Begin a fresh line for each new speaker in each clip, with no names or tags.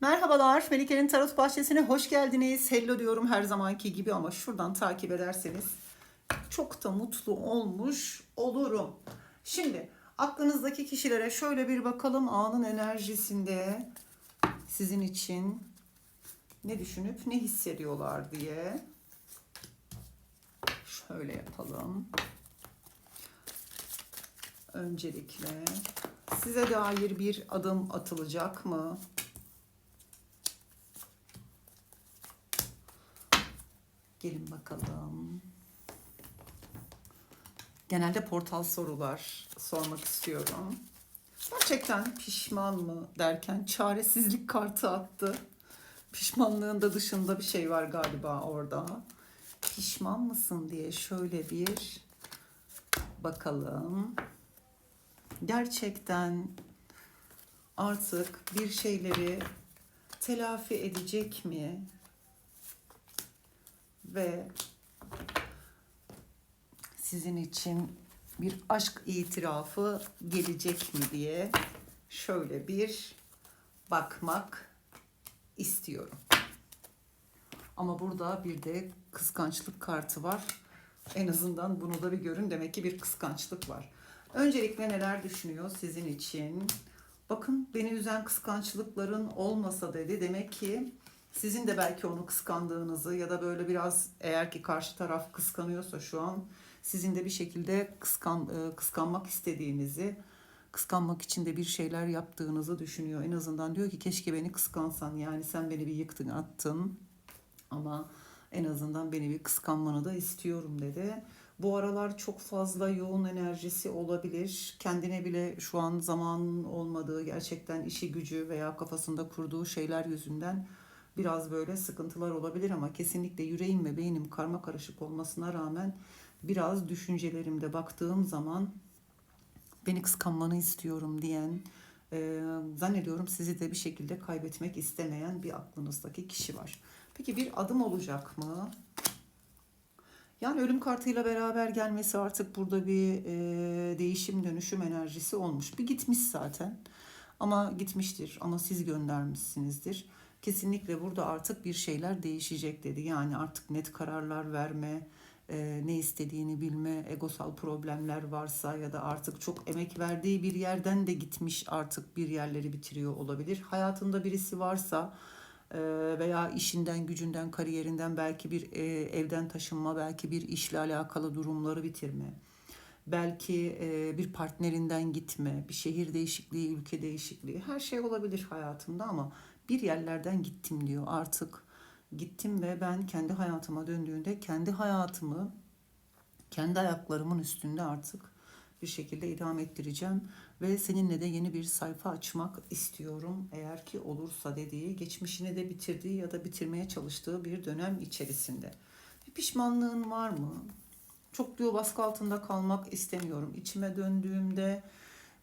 Merhabalar, Melike'nin Tarot Bahçesi'ne hoş geldiniz. Hello diyorum her zamanki gibi ama şuradan takip ederseniz çok da mutlu olmuş olurum. Şimdi aklınızdaki kişilere şöyle bir bakalım anın enerjisinde sizin için ne düşünüp ne hissediyorlar diye. Şöyle yapalım. Öncelikle size dair bir adım atılacak mı? Gelin bakalım. Genelde portal sorular sormak istiyorum. Gerçekten pişman mı derken çaresizlik kartı attı. Pişmanlığın da dışında bir şey var galiba orada. Pişman mısın diye şöyle bir bakalım. Gerçekten artık bir şeyleri telafi edecek mi? Ve sizin için bir aşk itirafı gelecek mi diye şöyle bir bakmak istiyorum. Ama burada bir de kıskançlık kartı var. En azından bunu da bir görün. Demek ki bir kıskançlık var. Öncelikle neler düşünüyor sizin için? Bakın beni üzen kıskançlıkların olmasa dedi. Demek ki sizin de belki onu kıskandığınızı ya da böyle biraz eğer ki karşı taraf kıskanıyorsa şu an sizin de bir şekilde kıskan, e, kıskanmak istediğinizi, kıskanmak için de bir şeyler yaptığınızı düşünüyor. En azından diyor ki keşke beni kıskansan yani sen beni bir yıktın attın ama en azından beni bir kıskanmanı da istiyorum dedi. Bu aralar çok fazla yoğun enerjisi olabilir. Kendine bile şu an zamanın olmadığı, gerçekten işi gücü veya kafasında kurduğu şeyler yüzünden biraz böyle sıkıntılar olabilir ama kesinlikle yüreğim ve beynim karma karışık olmasına rağmen biraz düşüncelerimde baktığım zaman beni kıskanmanı istiyorum diyen e, zannediyorum sizi de bir şekilde kaybetmek istemeyen bir aklınızdaki kişi var. Peki bir adım olacak mı? Yani ölüm kartıyla beraber gelmesi artık burada bir e, değişim dönüşüm enerjisi olmuş. Bir gitmiş zaten ama gitmiştir ama siz göndermişsinizdir kesinlikle burada artık bir şeyler değişecek dedi. Yani artık net kararlar verme, e, ne istediğini bilme, egosal problemler varsa ya da artık çok emek verdiği bir yerden de gitmiş artık bir yerleri bitiriyor olabilir. Hayatında birisi varsa e, veya işinden, gücünden, kariyerinden belki bir e, evden taşınma, belki bir işle alakalı durumları bitirme. Belki e, bir partnerinden gitme, bir şehir değişikliği, ülke değişikliği her şey olabilir hayatımda ama bir yerlerden gittim diyor artık gittim ve ben kendi hayatıma döndüğünde kendi hayatımı kendi ayaklarımın üstünde artık bir şekilde idame ettireceğim ve seninle de yeni bir sayfa açmak istiyorum eğer ki olursa dediği geçmişini de bitirdiği ya da bitirmeye çalıştığı bir dönem içerisinde. Bir pişmanlığın var mı? Çok diyor baskı altında kalmak istemiyorum. İçime döndüğümde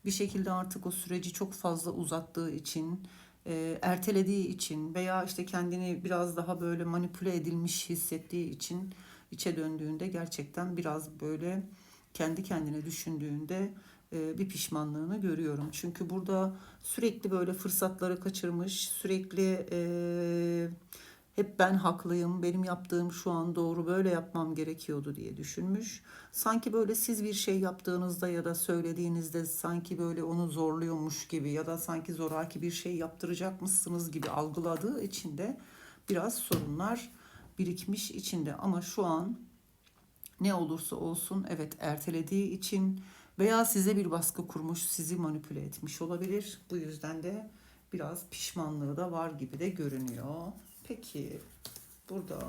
bir şekilde artık o süreci çok fazla uzattığı için e, ertelediği için veya işte kendini biraz daha böyle manipüle edilmiş hissettiği için içe döndüğünde gerçekten biraz böyle kendi kendine düşündüğünde e, bir pişmanlığını görüyorum. Çünkü burada sürekli böyle fırsatları kaçırmış, sürekli e, hep ben haklıyım, benim yaptığım şu an doğru, böyle yapmam gerekiyordu diye düşünmüş. Sanki böyle siz bir şey yaptığınızda ya da söylediğinizde sanki böyle onu zorluyormuş gibi ya da sanki zoraki bir şey yaptıracakmışsınız gibi algıladığı için de biraz sorunlar birikmiş içinde. Ama şu an ne olursa olsun evet ertelediği için veya size bir baskı kurmuş, sizi manipüle etmiş olabilir. Bu yüzden de biraz pişmanlığı da var gibi de görünüyor. Peki burada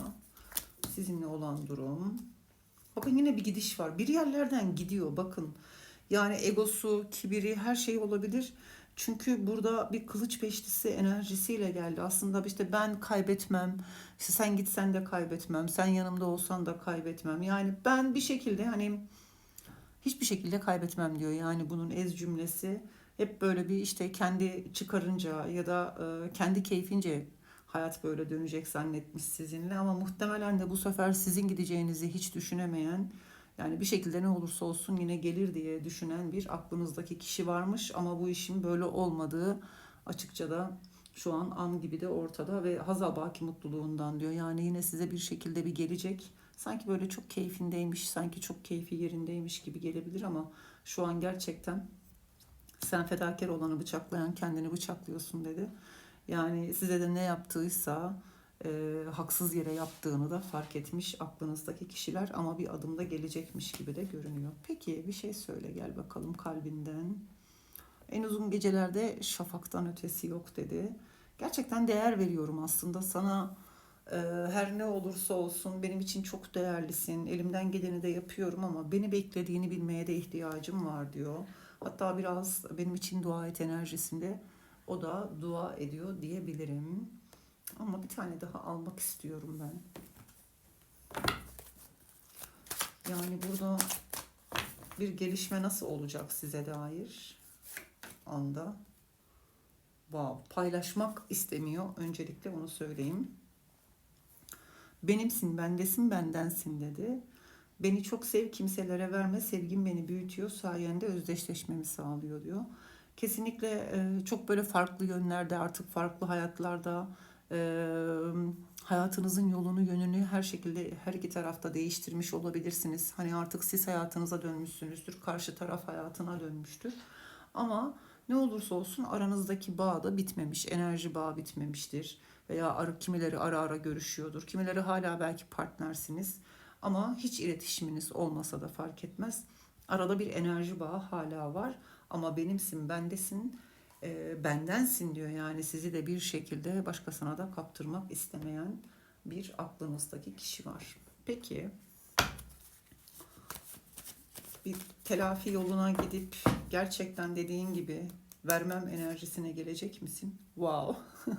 sizinle olan durum. Bakın yine bir gidiş var. Bir yerlerden gidiyor bakın. Yani egosu, kibiri her şey olabilir. Çünkü burada bir kılıç beşlisi enerjisiyle geldi. Aslında işte ben kaybetmem. İşte sen gitsen de kaybetmem. Sen yanımda olsan da kaybetmem. Yani ben bir şekilde hani hiçbir şekilde kaybetmem diyor. Yani bunun ez cümlesi hep böyle bir işte kendi çıkarınca ya da kendi keyfince hayat böyle dönecek zannetmiş sizinle ama muhtemelen de bu sefer sizin gideceğinizi hiç düşünemeyen yani bir şekilde ne olursa olsun yine gelir diye düşünen bir aklınızdaki kişi varmış ama bu işin böyle olmadığı açıkça da Şu an an gibi de ortada ve Hazal Baki mutluluğundan diyor. Yani yine size bir şekilde bir gelecek. Sanki böyle çok keyfindeymiş, sanki çok keyfi yerindeymiş gibi gelebilir ama şu an gerçekten sen fedakar olanı bıçaklayan kendini bıçaklıyorsun dedi. Yani size de ne yaptıysa e, haksız yere yaptığını da fark etmiş aklınızdaki kişiler ama bir adımda gelecekmiş gibi de görünüyor. Peki bir şey söyle gel bakalım kalbinden. En uzun gecelerde şafaktan ötesi yok dedi. Gerçekten değer veriyorum aslında sana. e, her ne olursa olsun benim için çok değerlisin. Elimden geleni de yapıyorum ama beni beklediğini bilmeye de ihtiyacım var diyor. Hatta biraz benim için dua et enerjisinde o da dua ediyor diyebilirim. Ama bir tane daha almak istiyorum ben. Yani burada bir gelişme nasıl olacak size dair anda. Wow, paylaşmak istemiyor. Öncelikle onu söyleyeyim. Benimsin, bendesin, bendensin dedi. Beni çok sev, kimselere verme. Sevgin beni büyütüyor, sayende özdeşleşmemi sağlıyor diyor. Kesinlikle e, çok böyle farklı yönlerde, artık farklı hayatlarda e, hayatınızın yolunu, yönünü her şekilde her iki tarafta değiştirmiş olabilirsiniz. Hani artık siz hayatınıza dönmüşsünüzdür, karşı taraf hayatına dönmüştür. Ama ne olursa olsun aranızdaki bağ da bitmemiş, enerji bağı bitmemiştir. Veya kimileri ara ara görüşüyordur, kimileri hala belki partnersiniz. Ama hiç iletişiminiz olmasa da fark etmez. Arada bir enerji bağı hala var. Ama benimsin, bendesin, e, bendensin diyor. Yani sizi de bir şekilde başkasına da kaptırmak istemeyen bir aklınızdaki kişi var. Peki bir telafi yoluna gidip gerçekten dediğin gibi vermem enerjisine gelecek misin? Wow.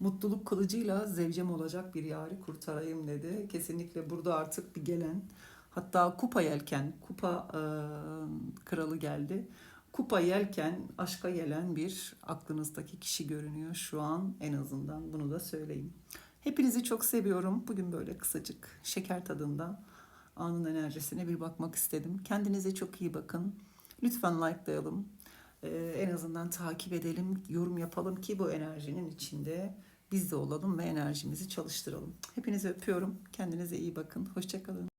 Mutluluk kılıcıyla zevcem olacak bir yari kurtarayım dedi. Kesinlikle burada artık bir gelen hatta kupa yelken, kupa e, kralı geldi. Kupa yelken, aşka gelen bir aklınızdaki kişi görünüyor şu an en azından bunu da söyleyeyim. Hepinizi çok seviyorum. Bugün böyle kısacık şeker tadında anın enerjisine bir bakmak istedim. Kendinize çok iyi bakın. Lütfen likelayalım. Ee, en azından takip edelim, yorum yapalım ki bu enerjinin içinde biz de olalım ve enerjimizi çalıştıralım. Hepinizi öpüyorum. Kendinize iyi bakın. Hoşçakalın.